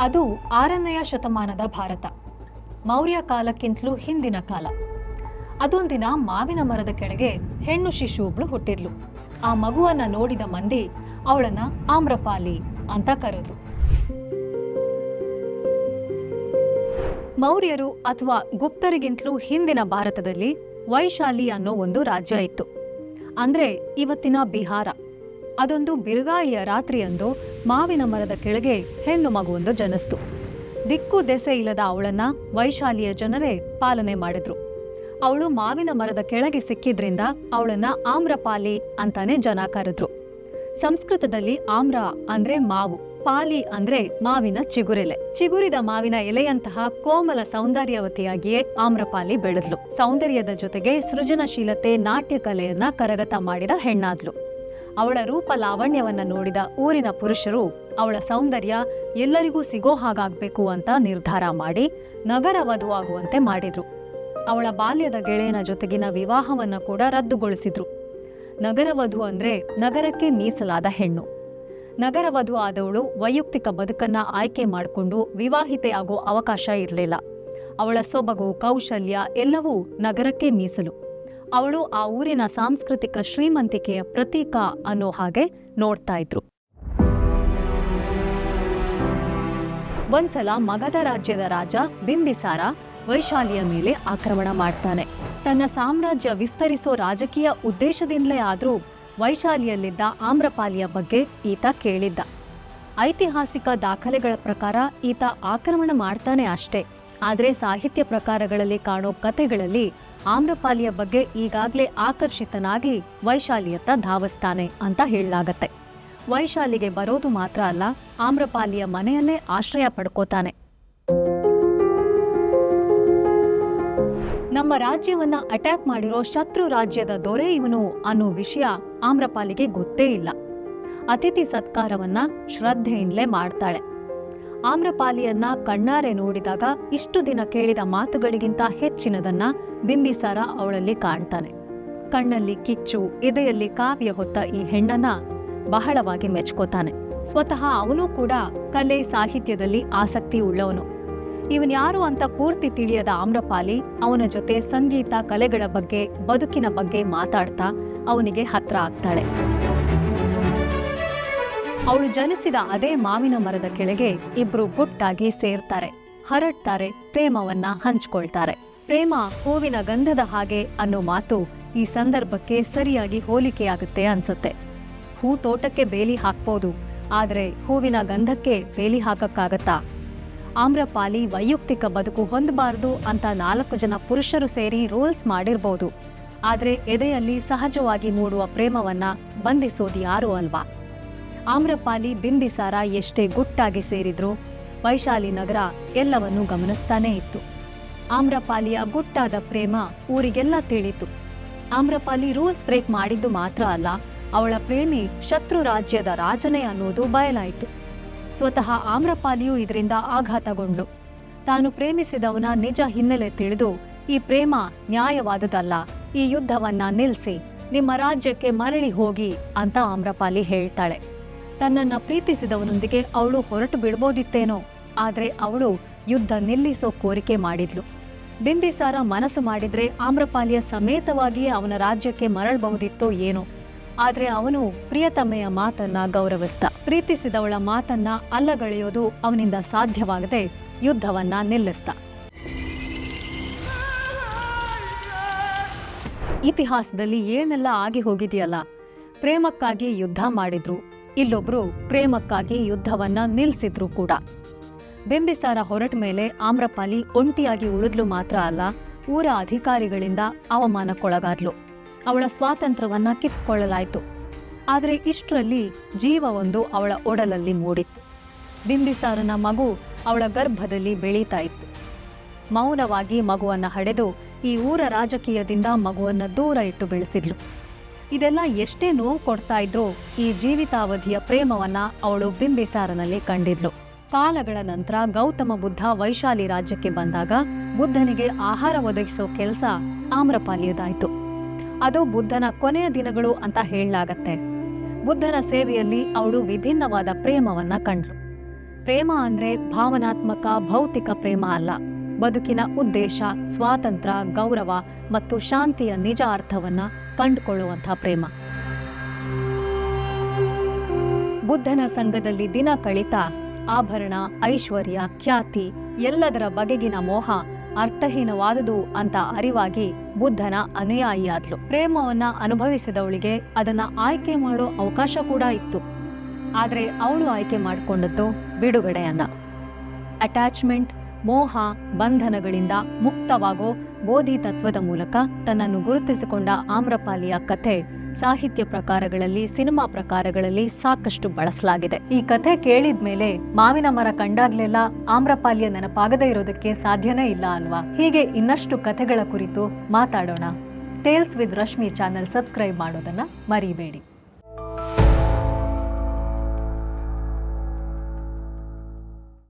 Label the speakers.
Speaker 1: ಅದು ಆರನೆಯ ಶತಮಾನದ ಭಾರತ. ಮೌರ್ಯ ಕಾಲಕ್ಕಿಂತಲೂ ಹಿಂದಿನ ಕಾಲ. ಅದೊಂದಿನ ಮಾವಿನ ಮರದ ಕೆಳಗೆ ಹೆಣ್ಣು ಶಿಶು ಒಬ್ಳು ಹುಟ್ಟಿದ್ಲು. ಆ ಮಗುವನ್ನ ನೋಡಿದ ಮಂದಿ ಅವಳನ್ನ ಆಮ್ರಪಾಲಿ ಅಂತ ಕರೆದ್ರು. ಮೌರ್ಯರು ಅಥವಾ ಗುಪ್ತರಿಗಿಂತಲೂ ಹಿಂದಿನ ಭಾರತದಲ್ಲಿ ವೈಶಾಲಿ ಅನ್ನೋ ಒಂದು ರಾಜ್ಯ ಇತ್ತು. ಅಂದ್ರೆ ಇವತ್ತಿನ ಬಿಹಾರ. ಅದೊಂದು ಬಿರುಗಾಳಿಯ ರಾತ್ರಿಯಂದು ಮಾವಿನ ಮರದ ಕೆಳಗೆ ಹೆಣ್ಣು ಮಗುವೊಂದು ಜನಿಸ್ತು. ದಿಕ್ಕು ದೆಸೆ ಇಲ್ಲದ ಅವಳನ್ನ ವೈಶಾಲಿಯ ಜನರೇ ಪಾಲನೆ ಮಾಡಿದ್ರು. ಅವಳು ಮಾವಿನ ಮರದ ಕೆಳಗೆ ಸಿಕ್ಕಿದ್ರಿಂದ ಅವಳನ್ನ ಆಮ್ರಪಾಲಿ ಅಂತಾನೆ ಜನ ಕರೆದ್ರು. ಸಂಸ್ಕೃತದಲ್ಲಿ ಆಮ್ರ ಅಂದ್ರೆ ಮಾವು, ಪಾಲಿ ಅಂದ್ರೆ ಮಾವಿನ ಚಿಗುರೆಲೆ. ಚಿಗುರಿದ ಮಾವಿನ ಎಲೆಯಂತಹ ಕೋಮಲ ಸೌಂದರ್ಯವತಿಯಾಗಿಯೇ ಆಮ್ರಪಾಲಿ ಬೆಳೆದ್ಲು. ಸೌಂದರ್ಯದ ಜೊತೆಗೆ ಸೃಜನಶೀಲತೆ ನಾಟ್ಯ ಕಲೆಯನ್ನ ಕರಗತ ಮಾಡಿದ ಹೆಣ್ಣಾದ್ಲು. ಅವಳ ರೂಪ ಲಾವಣ್ಯವನ್ನ ನೋಡಿದ ಊರಿನ ಪುರುಷರು, ಅವಳ ಸೌಂದರ್ಯ ಎಲ್ಲರಿಗೂ ಸಿಗೋ ಹಾಗಾಗಬೇಕು ಅಂತ ನಿರ್ಧಾರ ಮಾಡಿ ನಗರ ವಧುವಾಗುವಂತೆ ಮಾಡಿದ್ರು. ಅವಳ ಬಾಲ್ಯದ ಗೆಳೆಯನ ಜೊತೆಗಿನ ವಿವಾಹವನ್ನ ಕೂಡ ರದ್ದುಗೊಳಿಸಿದ್ರು. ನಗರವಧು ಅಂದ್ರೆ ನಗರಕ್ಕೆ ಮೀಸಲಾದ ಹೆಣ್ಣು. ನಗರ ವಧು ಆದವಳು ವೈಯಕ್ತಿಕ ಬದುಕನ್ನ ಆಯ್ಕೆ ಮಾಡಿಕೊಂಡು ವಿವಾಹಿತೆ ಆಗೋ ಅವಕಾಶ ಇರಲಿಲ್ಲ. ಅವಳ ಸೊಬಗು, ಕೌಶಲ್ಯ ಎಲ್ಲವೂ ನಗರಕ್ಕೆ ಮೀಸಲು. ಅವಳು ಆ ಊರಿನ ಸಾಂಸ್ಕೃತಿಕ ಶ್ರೀಮಂತಿಕೆಯ ಪ್ರತೀಕ ಅನ್ನೋ ಹಾಗೆ ನೋಡ್ತಾ ಇದ್ರು. ಒಂದ್ಸಲ ಮಗಧ ರಾಜ್ಯದ ರಾಜ ಬಿಂಬಿಸಾರ ವೈಶಾಲಿಯ ಮೇಲೆ ಆಕ್ರಮಣ ಮಾಡ್ತಾನೆ. ತನ್ನ ಸಾಮ್ರಾಜ್ಯ ವಿಸ್ತರಿಸೋ ರಾಜಕೀಯ ಉದ್ದೇಶದಿಂದಲೇ ಆದರೂ ವೈಶಾಲಿಯಲ್ಲಿದ್ದ ಆಮ್ರಪಾಲಿಯ ಬಗ್ಗೆ ಈತ ಕೇಳಿದ್ದ. ಐತಿಹಾಸಿಕ ದಾಖಲೆಗಳ ಪ್ರಕಾರ ಈತ ಆಕ್ರಮಣ ಮಾಡ್ತಾನೆ ಅಷ್ಟೇ. ಆದರೆ ಸಾಹಿತ್ಯ ಪ್ರಕಾರಗಳಲ್ಲಿ ಕಾಣೋ ಕತೆಗಳಲ್ಲಿ ಆಮ್ರಪಾಲಿಯ ಬಗ್ಗೆ ಈಗಾಗಲೇ ಆಕರ್ಷಿತನಾಗಿ ವೈಶಾಲಿಯತ್ತ ಧಾವಿಸ್ತಾನೆ ಅಂತ ಹೇಳಲಾಗತ್ತೆ. ವೈಶಾಲಿಗೆ ಬರೋದು ಮಾತ್ರ ಅಲ್ಲ, ಆಮ್ರಪಾಲಿಯ ಮನೆಯನ್ನೇ ಆಶ್ರಯ ಪಡ್ಕೋತಾನೆ. ನಮ್ಮ ರಾಜ್ಯವನ್ನ ಅಟ್ಯಾಕ್ ಮಾಡಿರೋ ಶತ್ರು ರಾಜ್ಯದ ದೊರೆ ಇವನು ಅನ್ನೋ ವಿಷಯ ಆಮ್ರಪಾಲಿಗೆ ಗೊತ್ತೇ ಇಲ್ಲ. ಅತಿಥಿ ಸತ್ಕಾರವನ್ನ ಶ್ರದ್ಧೆಯಿಂದಲೇ ಮಾಡ್ತಾಳೆ. ಆಮ್ರಪಾಲಿಯನ್ನ ಕಣ್ಣಾರೆ ನೋಡಿದಾಗ ಇಷ್ಟು ದಿನ ಕೇಳಿದ ಮಾತುಗಳಿಗಿಂತ ಹೆಚ್ಚಿನದನ್ನ ಬಿಂಬಿಸಾರ ಅವಳಲ್ಲಿ ಕಾಣ್ತಾನೆ. ಕಣ್ಣಲ್ಲಿ ಕಿಚ್ಚು, ಎದೆಯಲ್ಲಿ ಕಾವ್ಯ ಹೊತ್ತ ಈ ಹೆಣ್ಣನ್ನ ಬಹಳವಾಗಿ ಮೆಚ್ಕೋತಾನೆ. ಸ್ವತಃ ಅವನು ಕೂಡ ಕಲೆ, ಸಾಹಿತ್ಯದಲ್ಲಿ ಆಸಕ್ತಿ ಉಳ್ಳವನು. ಇವನ್ಯಾರು ಅಂತ ಪೂರ್ತಿ ತಿಳಿಯದ ಆಮ್ರಪಾಲಿ ಅವನ ಜೊತೆ ಸಂಗೀತ, ಕಲೆಗಳ ಬಗ್ಗೆ, ಬದುಕಿನ ಬಗ್ಗೆ ಮಾತಾಡ್ತಾ ಅವನಿಗೆ ಹತ್ರ ಆಗ್ತಾಳೆ. ಅವಳು ಜನಿಸಿದ ಅದೇ ಮಾವಿನ ಮರದ ಕೆಳಗೆ ಇಬ್ರು ಗುಟ್ಟಾಗಿ ಸೇರ್ತಾರೆ. ಹರಡ್ತಾರೆ, ಪ್ರೇಮವನ್ನ ಹಂಚ್ಕೊಳ್ತಾರೆ. ಪ್ರೇಮ ಹೂವಿನ ಗಂಧದ ಹಾಗೆ ಅನ್ನೋ ಮಾತು ಈ ಸಂದರ್ಭಕ್ಕೆ ಸರಿಯಾಗಿ ಹೋಲಿಕೆಯಾಗುತ್ತೆ ಅನ್ಸುತ್ತೆ. ಹೂ ತೋಟಕ್ಕೆ ಬೇಲಿ ಹಾಕ್ಬೋದು, ಆದರೆ ಹೂವಿನ ಗಂಧಕ್ಕೆ ಬೇಲಿ ಹಾಕಕ್ಕಾಗತ್ತಾ? ಆಮ್ರಪಾಲಿ ವೈಯಕ್ತಿಕ ಬದುಕು ಹೊಂದಬಾರದು ಅಂತ ನಾಲ್ಕು ಜನ ಪುರುಷರು ಸೇರಿ ರೂಲ್ಸ್ ಮಾಡಿರ್ಬೋದು. ಆದರೆ ಎದೆಯಲ್ಲಿ ಸಹಜವಾಗಿ ಮೂಡುವ ಪ್ರೇಮವನ್ನ ಬಂಧಿಸೋದು ಯಾರು ಅಲ್ವಾ? ಆಮ್ರಪಾಲಿ ಬಿಂಬಿಸಾರ ಎಷ್ಟೇ ಗುಟ್ಟಾಗಿ ಸೇರಿದ್ರೂ ವೈಶಾಲಿ ನಗರ ಎಲ್ಲವನ್ನೂ ಗಮನಿಸ್ತಾನೇ ಇತ್ತು. ಆಮ್ರಪಾಲಿಯ ಗುಟ್ಟಾದ ಪ್ರೇಮ ಊರಿಗೆಲ್ಲ ತಿಳಿತು ಆಮ್ರಪಾಲಿ ರೂಲ್ಸ್ ಬ್ರೇಕ್ ಮಾಡಿದ್ದು ಮಾತ್ರ ಅಲ್ಲ, ಅವಳ ಪ್ರೇಮಿ ಶತ್ರು ರಾಜ್ಯದ ರಾಜನೇ ಅನ್ನೋದು ಬಯಲಾಯಿತು. ಸ್ವತಃ ಆಮ್ರಪಾಲಿಯೂ ಇದರಿಂದ ಆಘಾತಗೊಂಡು. ತಾನು ಪ್ರೇಮಿಸಿದವನ ನಿಜ ಹಿನ್ನೆಲೆ ತಿಳಿದು, ಈ ಪ್ರೇಮ ನ್ಯಾಯವಾದುದಲ್ಲ, ಈ ಯುದ್ಧವನ್ನ ನಿಲ್ಲಿಸಿ ನಿಮ್ಮ ರಾಜ್ಯಕ್ಕೆ ಮರಳಿ ಹೋಗಿ ಅಂತ ಆಮ್ರಪಾಲಿ ಹೇಳ್ತಾಳೆ. ತನ್ನನ್ನ ಪ್ರೀತಿಸಿದವನೊಂದಿಗೆ ಅವಳು ಹೊರಟು ಬಿಡ್ಬೋದಿತ್ತೇನೋ. ಆದ್ರೆ ಅವಳು ಯುದ್ಧ ನಿಲ್ಲಿಸೋ ಕೋರಿಕೆ ಮಾಡಿದ್ಲು. ಬಿಂಬಿಸಾರ ಮನಸ್ಸು ಮಾಡಿದ್ರೆ ಆಮ್ರಪಾಲಿಯ ಸಮೇತವಾಗಿಯೇ ಅವನ ರಾಜ್ಯಕ್ಕೆ ಮರಳಬಹುದಿತ್ತೋ ಏನೋ. ಆದ್ರೆ ಅವನು ಪ್ರಿಯತಮೆಯ ಮಾತನ್ನ ಗೌರವಿಸ್ತ ಪ್ರೀತಿಸಿದವಳ ಮಾತನ್ನ ಅಲ್ಲಗಳೆಯೋದು ಅವನಿಂದ ಸಾಧ್ಯವಾಗದೆ ಯುದ್ಧವನ್ನ ನಿಲ್ಲಿಸ್ತ ಇತಿಹಾಸದಲ್ಲಿ ಏನೆಲ್ಲ ಆಗಿ ಹೋಗಿದೆಯಲ್ಲ? ಪ್ರೇಮಕ್ಕಾಗಿ ಯುದ್ಧ ಮಾಡಿದ್ರು. ಇಲ್ಲೊಬ್ರು ಪ್ರೇಮಕ್ಕಾಗಿ ಯುದ್ಧವನ್ನ ನಿಲ್ಲಿಸಿದ್ರು ಕೂಡ. ಬಿಂಬಿಸಾರ ಹೊರಟ ಮೇಲೆ ಆಮ್ರಪಾಲಿ ಒಂಟಿಯಾಗಿ ಉಳಿದ್ಲು ಮಾತ್ರ ಅಲ್ಲ, ಊರ ಅಧಿಕಾರಿಗಳಿಂದ ಅವಮಾನಕ್ಕೊಳಗಾದ್ಲು. ಅವಳ ಸ್ವಾತಂತ್ರ್ಯವನ್ನ ಕಿತ್ಕೊಳ್ಳಲಾಯಿತು ಆದರೆ ಇಷ್ಟರಲ್ಲಿ ಜೀವವೊಂದು ಅವಳ ಒಡಲಲ್ಲಿ ಮೂಡಿತ್ತು ಬಿಂಬಿಸಾರನ ಮಗು ಅವಳ ಗರ್ಭದಲ್ಲಿ ಬೆಳೀತಾ ಇತ್ತು. ಮೌನವಾಗಿ ಮಗುವನ್ನು ಹಡೆದು ಈ ಊರ ರಾಜಕೀಯದಿಂದ ಮಗುವನ್ನು ದೂರ ಇಟ್ಟು ಬೆಳೆಸಿದ್ಲು. ಇದೆಲ್ಲ ಎಷ್ಟೇ ನೋವು ಕೊಡ್ತಾ ಇದ್ರು ಈ ಜೀವಿತಾವಧಿಯ ಪ್ರೇಮವನ್ನ ಅವಳು ಬಿಂಬಿಸಾರನಲ್ಲಿ ಕಂಡಿದ್ಲು. ಕಾಲಗಳ ನಂತರ ಗೌತಮ ಬುದ್ಧ ವೈಶಾಲಿ ರಾಜ್ಯಕ್ಕೆ ಬಂದಾಗ ಬುದ್ಧನಿಗೆ ಆಹಾರ ಒದಗಿಸೋ ಕೆಲಸ ಆಮ್ರಪಾಲಿಯದಾಯ್ತು. ಅದು ಬುದ್ಧನ ಕೊನೆಯ ದಿನಗಳು ಅಂತ ಹೇಳಲಾಗತ್ತೆ. ಬುದ್ಧನ ಸೇವೆಯಲ್ಲಿ ಅವಳು ವಿಭಿನ್ನವಾದ ಪ್ರೇಮವನ್ನ ಕಂಡ್ಲು ಪ್ರೇಮ ಅಂದ್ರೆ ಭಾವನಾತ್ಮಕ, ಭೌತಿಕ ಪ್ರೇಮ ಅಲ್ಲ. ಬದುಕಿನ ಉದ್ದೇಶ ಸ್ವಾತಂತ್ರ್ಯ ಗೌರವ ಮತ್ತು ಶಾಂತಿಯ ನಿಜ ಅರ್ಥವನ್ನ ಕಂಡುಕೊಳ್ಳುವಂಥ ಪ್ರೇಮ. ಬುದ್ಧನ ಸಂಘದಲ್ಲಿ ದಿನ ಕಳಿತ ಆಭರಣ, ಐಶ್ವರ್ಯ, ಖ್ಯಾತಿ ಎಲ್ಲದರ ಬಗೆಗಿನ ಮೋಹ ಅರ್ಥಹೀನವಾದುದು ಅಂತ ಅರಿವಾಗಿ ಬುದ್ಧನ ಅನುಯಾಯಿಯಾದ್ಲು. ಪ್ರೇಮವನ್ನ ಅನುಭವಿಸಿದವಳಿಗೆ ಅದನ್ನ ಆಯ್ಕೆ ಮಾಡೋ ಅವಕಾಶ ಕೂಡ ಇತ್ತು. ಆದರೆ ಅವಳು ಆಯ್ಕೆ ಮಾಡಿಕೊಂಡದ್ದು ಬಿಡುಗಡೆಯನ್ನ. ಅಟ್ಯಾಚ್ಮೆಂಟ್, ಮೋಹ, ಬಂಧನಗಳಿಂದ ಮುಕ್ತವಾಗೋ ಬೋಧಿ ತತ್ವದ ಮೂಲಕ ತನ್ನನ್ನು ಗುರುತಿಸಿಕೊಂಡ ಆಮ್ರಪಾಲಿಯ ಕಥೆ ಸಾಹಿತ್ಯ ಪ್ರಕಾರಗಳಲ್ಲಿ, ಸಿನಿಮಾ ಪ್ರಕಾರಗಳಲ್ಲಿ ಸಾಕಷ್ಟು ಬಳಸಲಾಗಿದೆ. ಈ ಕಥೆ ಕೇಳಿದ ಮೇಲೆ ಮಾವಿನ ಮರ ಕಂಡಾಗ್ಲೆಲ್ಲ ಆಮ್ರಪಾಲಿಯ ನೆನಪಾಗದೇ ಇರೋದಕ್ಕೆ ಸಾಧ್ಯನೇ ಇಲ್ಲ ಅಲ್ವಾ? ಹೀಗೆ ಇನ್ನಷ್ಟು ಕಥೆಗಳ ಕುರಿತು ಮಾತಾಡೋಣ. Tales with Rashmi channel subscribe ಮಾಡೋದನ್ನ ಮರಿಬೇಡಿ.